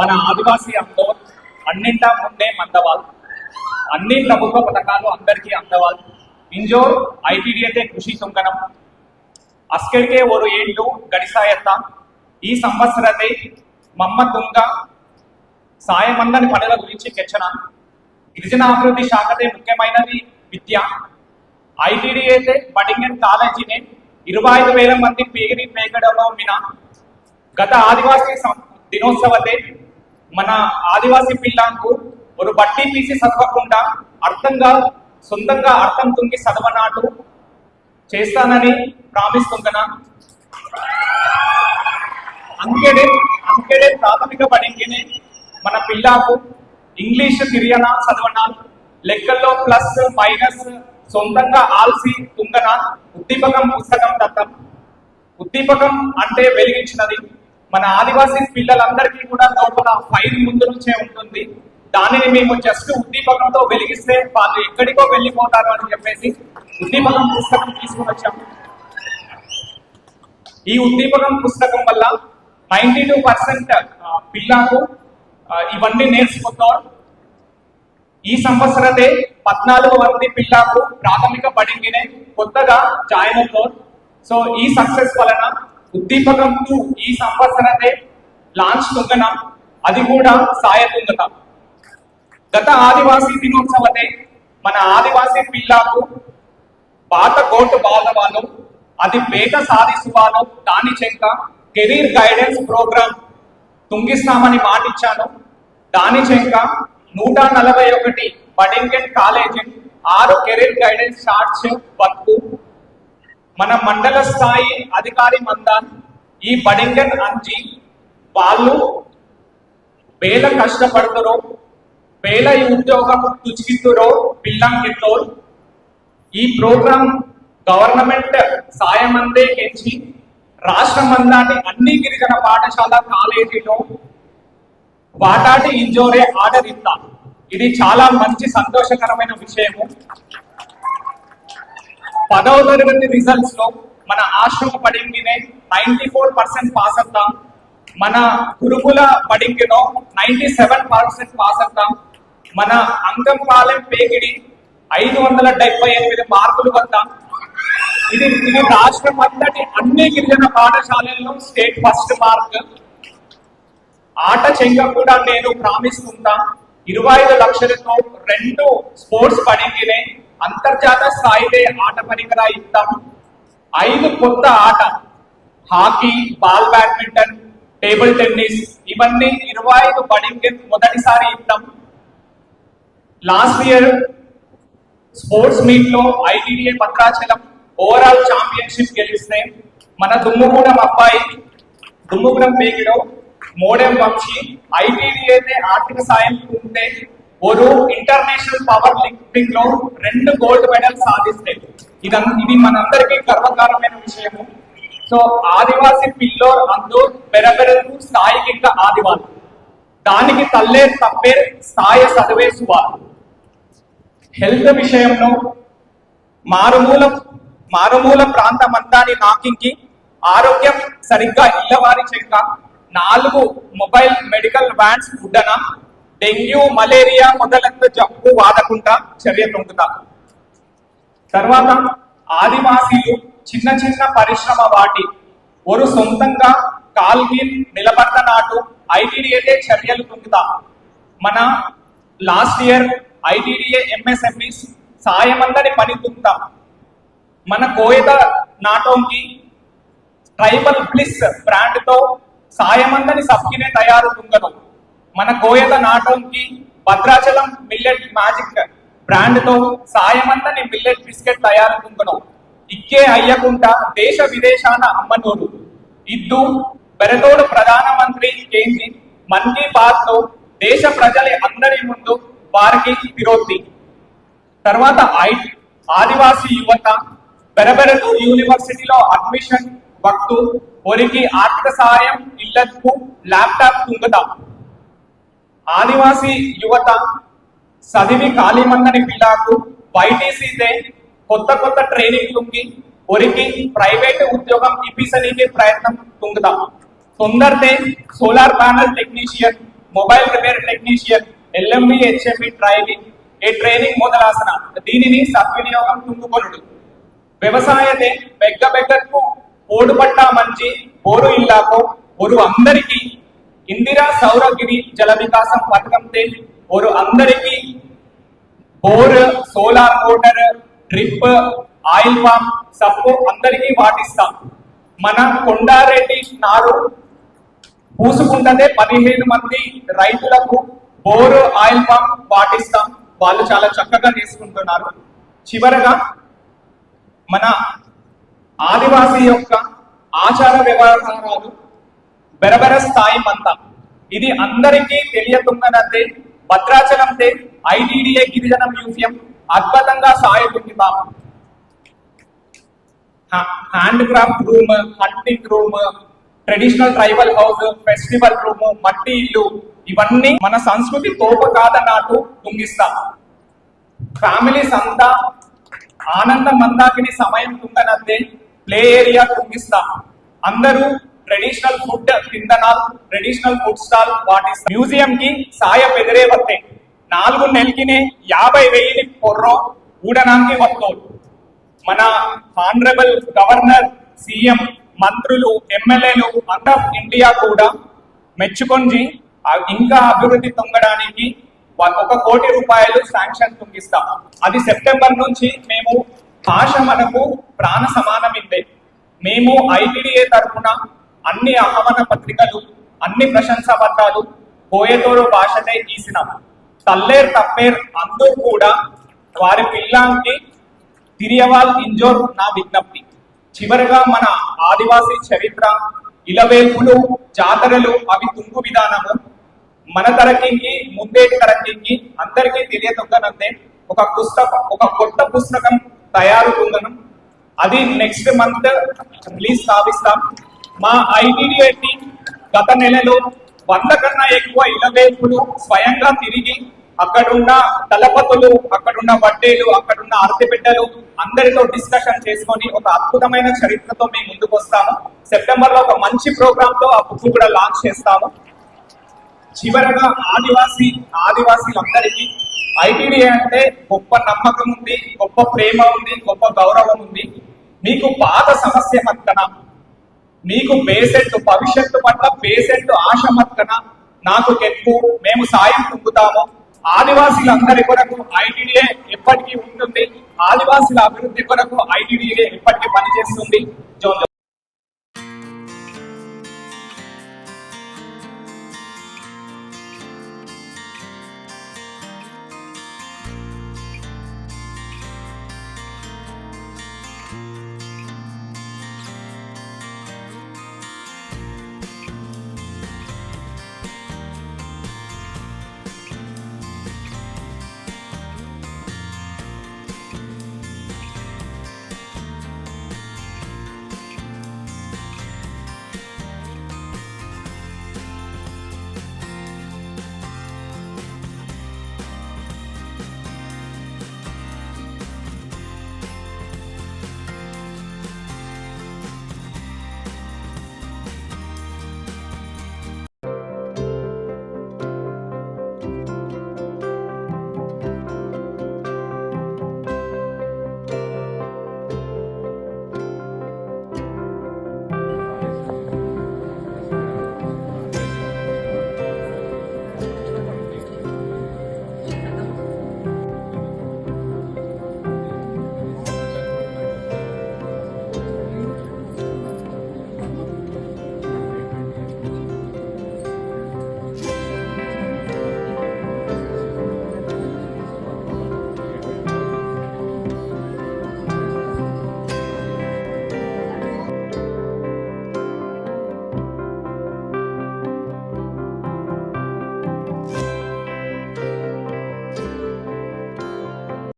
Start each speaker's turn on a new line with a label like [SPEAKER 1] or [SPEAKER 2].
[SPEAKER 1] మన ఆదివాసీ అందరూ అన్నింట ముందే మందవాళ్ళు. అన్ని ప్రభుత్వ పథకాలు అందరికీ అందవాళ్ళు. ఇంజో ఐటీడీఏతే కృషి సుంకనం. అస్కెడికే ఓరు ఏళ్ళు గడిసాయత్త. ఈ సంవత్సరతే మమ్మ దుంగ సాయమందని పనుల గురించి చర్చన గిరిజన అభివృద్ధి శాఖతే ముఖ్యమైనది విద్య. ఐటీడీఏతే బడింగన్ కాలేజీనే ఇరవై ఐదు వేల మంది పేగిరి పేగడలో మిన. గత ఆదివాసీ దినోత్సవతే మన ఆదివాసీ పిల్లకు ఒక బట్టి తీసి చదవకుండా అర్థంగా సొంతంగా అర్థం తుంగి చదవనాటు చేస్తానని ప్రామిస్తుందనా. అంకెడే అంకెడే ప్రాథమిక పడింగినే మన పిల్లకు ఇంగ్లీష్ తిరియనా చదవనాలు లెక్కల్లో ప్లస్ మైనస్ సొంతంగా ఆల్సి తుంగన? ఉద్దీపకం పుస్తకం దత్తం. ఉద్దీపకం అంటే వెలిగించినది. మన ఆదివాసీ పిల్లలందరికీ కూడా లోపల ఫైల్ ముందు నుంచే ఉంటుంది. దానిని మేము జస్ట్ ఉద్దీపకంతో వెలిగిస్తే వాళ్ళు ఎక్కడికో వెళ్ళిపోతారు అని చెప్పేసి ఉద్దీపకం పుస్తకం తీసుకుని వచ్చాము ఈ ఉద్దీపకం పుస్తకం వల్ల నైన్టీ టూ పర్సెంట్ పిల్లకు ఇవన్నీ నేర్చుకుంటారు ఈ సంవత్సరతే పద్నాలుగు మంది పిల్లకు ప్రాథమిక బడింగినే కొత్తగా జాయిన్ అవుతారు సో ఈ సక్సెస్ వలన ఉద్దీపకం ఈ సంవత్సరతే లాంచ్ తుంగన. అది కూడా సాయతుంగత గత ఆదివాసీ దినోత్సవతే మన ఆదివాసీ పిల్లకు పాత కోర్టు బాధవాలు అది పేట సాధిస్తువాళ్ళు దాని చెంక కెరీర్ గైడెన్స్ ప్రోగ్రామ్ తుంగిస్తామని మాటిచ్చాను. దాని చెంక నూట నలభై ఒకటి బడింగన్ కాలేజీ ఆరు కెరీర్ గైడెన్స్ షార్ట్స్ వర్క్ మన మండల స్థాయి అధికారి మందాన్ ఈ బడింగన్ అంజి వాళ్ళు వేల కష్టపడుతురో వేల ఈ ఉద్యోగం తుచికిత్తురో పిల్లంకిట్లో ఈ ప్రోగ్రాం గవర్నమెంట్ సాయం అందే రాష్ట్ర మందాన్ని అన్ని గిరిజన పాఠశాల కాలేజీలో వాటాటి ఇంజోరే ఆర్డర్ ఇద్దాం ఇది చాలా మంచి సంతోషకరమైన విషయము. పదవ తరగతి రిజల్ట్స్లో మన ఆశ్రమ పడింగినే నైన్టీ ఫోర్ పర్సెంట్ పాస్ అవుతాం మన గురుకుల పడింగిలో నైన్టీ సెవెన్ పర్సెంట్ పాస్ అవుతాం మన అంగంపాలెం పేగిడి ఐదు వందల డెబ్బై ఎనిమిది మార్కులు వద్ద. ఇది ఇది రాష్ట్రం అంతటి అన్ని గిరిజన పాఠశాలల్లో స్టేట్ ఫస్ట్ మార్క్ ఆట చెంగ కూడా నేను ప్రామిస్తుంటా. ఇరవై ఐదు లక్షలతో రెండు స్పోర్ట్స్ పడింగినే అంతర్జాత స్థాయిలో ఆట పరికరా ఇస్తాం ఐదు కొత్త ఆట hockey ball badminton table tennis ఇవన్నీ ఇరవై ఐదు బడింగ్ మొదటిసారి ఇద్దాం లాస్ట్ ఇయర్ స్పోర్ట్స్ మీట్లో ఐటీడీఏ భద్రాచలం ఓవరాల్ ఛాంపియన్షిప్ గెలిస్తే మన దుమ్ముగూడెం అబ్బాయి దుమ్ముగూడెం పేగిలో మోడెం వంశీ ఐటీడీఏతే ఆర్థిక సాయం ఉంటే ఒక ఇంటర్నేషనల్ పవర్ లిఫ్టింగ్లో రెండు గోల్డ్ మెడల్ సాధిస్తే ఇదం ఇది మనందరికీ గర్వకారమైన విషయము సో ఆదివాసి పిల్లోర్ అందు బెరబెరకు స్థాయి కింద ఆదివాసి దానికి తల్లే తప్పే స్థాయి చదివే సువారు హెల్త్ విషయంలో మారుమూల మారుమూల ప్రాంతమంతాని నాకింకి ఆరోగ్యం సరిగ్గా ఇళ్ళవారి చెక్క నాలుగు మొబైల్ మెడికల్ వ్యాన్స్ ఉడ్డన డెంగ్యూ మలేరియా మొదలైన జబ్బు వాడకుండా చర్య తొంగుతా తర్వాత ఆదివాసీలు చిన్న చిన్న పరిశ్రమ వాటి ఒరు సొంతంగా కాల్గిన్ నిలబడ్డ నాటు ఐటీడీఏ చర్యలు పొందుతా మన లాస్ట్ ఇయర్ ఐటీడీఏ ఎంఎస్ఎంఈస్ సాయమందని పని తుంగుతాం మన కోయత నాటోంకి ట్రైబల్ బ్లిస్ బ్రాండ్తో సాయమందని సబ్కినే తయారు పొందడం. మన కోయత నాటోంకి భద్రాచలం మిల్లెట్ మ్యాజిక్ బ్రాండ్తో సాయమంతని మిల్లెట్ బిస్కెట్ తయారు ఇక్కే అయ్యకుండా దేశ విదేశాన అమ్మనోరు ఇద్దు బెరతోడు ప్రధానమంత్రి కేంద్రి మన్ కీ బాత్లో దేశ ప్రజల అందరి ముందు వారికి విరోధి. తర్వాత ఐ ఆదివాసీ యువత బెరబెరదు యూనివర్సిటీలో అడ్మిషన్ వక్తు ఒరికి ఆర్థిక సహాయం ఇళ్ళకు ల్యాప్టాప్ తుంగుతాం ఆదివాసీ యువత చదివి ఖాళీమందని పిల్లకు బయటీసీతే కొత్త కొత్త ట్రైనింగ్ తుంగి ఒరికి ప్రైవేట్ ఉద్యోగం ఇప్పించడానికి ప్రయత్నం తుంగుదాం తొందరతే solar panel technician mobile repair technician LMV HMV training ఏ ట్రైనింగ్ మొదలాసన దీనిని సద్వినియోగం తుంగుకొనుడు. వ్యవసాయతే బెగ్గ బెగ్గకు ఓడుపట్ట మంచి ఓరు ఇల్లాకో ఒరు అందరికీ ఇందిరా సౌరగిరి జల వికాసం పథకంతే ఒరు అందరికీ bore solar motor drip oil pump సబ్బు అందరికీ వాటిస్తాం. మన కొండారెడ్డి నారు పూసుకుంటదే పదిహేను మంది రైతులకు బోరు ఆయిల్ పంప్ వాటిస్తాం. వాళ్ళు చాలా చక్కగా తీసుకుంటున్నారు చివరగా మన ఆదివాసీ యొక్క ఆచార వ్యవహారాలు బెరబెర స్థాయి మంత ఇది అందరికీ తెలియతుందనంతే భద్రాచలంతే ఐటీడీఏ గిరిజన మ్యూజియం అద్భుతంగా సాగుతుంది hand craft room hunting room traditional tribal house festival room మట్టి ఇల్లు ఇవన్నీ మన సంస్కృతి తోప కాదన్నట్టు తుంగిస్తా ఫ్యామిలీస్ అంతా ఆనందం మందాకిని సమయం తుంగనద్దే ప్లే ఏరియా తుంగిస్తా అందరూ ట్రెడిషనల్ ఫుడ్ తిందనాలు ట్రెడిషనల్ ఫుడ్ స్టాల్ వాటి మ్యూజియం కి సాయ పెదిరే వస్తే నాలుగు నెలకినే యాభై వెయ్యి పొర్రో ఊడనానికి వస్తోడు మన ఆనరబుల్ గవర్నర్ సీఎం మంత్రులు ఎమ్మెల్యేలు అంతా ఇండియా కూడా మెచ్చుకొని ఇంకా అభివృద్ధి తొంగడానికి ఒక కోటి రూపాయలు శాంక్షన్ తొంగిస్తాం. అది సెప్టెంబర్ నుంచి మేము భాష మనకు ప్రాణ సమానమిందే. మేము ఐటీడీఏ తరఫున అన్ని ఆహ్వాన పత్రికలు అన్ని ప్రశంసా పత్రాలు పోయేతోరు భాషనే తీసినాం. తల్లేర్ తప్పేర్ అందరూ కూడా వారి పిల్లాంకి తిరియవాల్ ఇంజోర్ నా విజ్ఞప్తి. చివరగా మన ఆదివాసీ చరిత్ర ఇలవేల్పులు జాతరలు అవి తుంగు విధానము. మన తరకింగి ముందేటి తరకింగి అందరికీ తెలియదొక్కనంతే ఒక పుస్తకం ఒక కొత్త పుస్తకం తయారు అది నెక్స్ట్ మంత్ రిలీజ్ సాధిస్తాం మా ఐటీడీఏ టీం గత నెలలో వంద కన్నా ఎక్కువ ఇలవేపులు స్వయంగా తిరిగి అక్కడున్న దళపతులు అక్కడున్న వడ్డేలు అక్కడున్న అరటిపెట్టలు అందరితో డిస్కషన్ చేసుకొని ఒక అద్భుతమైన చరిత్రతో మేము ముందుకు వస్తాము సెప్టెంబర్లో ఒక మంచి ప్రోగ్రామ్తో ఆ బుక్ కూడా లాంచ్ చేస్తాము. చివరగా ఆదివాసి ఆదివాసీలందరికీ ఐటీడీ అంటే గొప్ప నమ్మకం ఉంది గొప్ప ప్రేమ ఉంది గొప్ప గౌరవం ఉంది. మీకు పాత సమస్య పక్కన మీకు పేసెంట్ భవిష్యత్తు పట్ల పేసెంట్ ఆశ మత్కన నాకు తెప్పు మేము సాయం పొందుతాము. ఆదివాసీలందరి కొరకు ఐటీడీఏ ఎప్పటికీ ఉంటుంది. ఆదివాసీల అభివృద్ధి కొరకు ఐటీడీఏ ఎప్పటికీ పనిచేస్తుంది. జోన్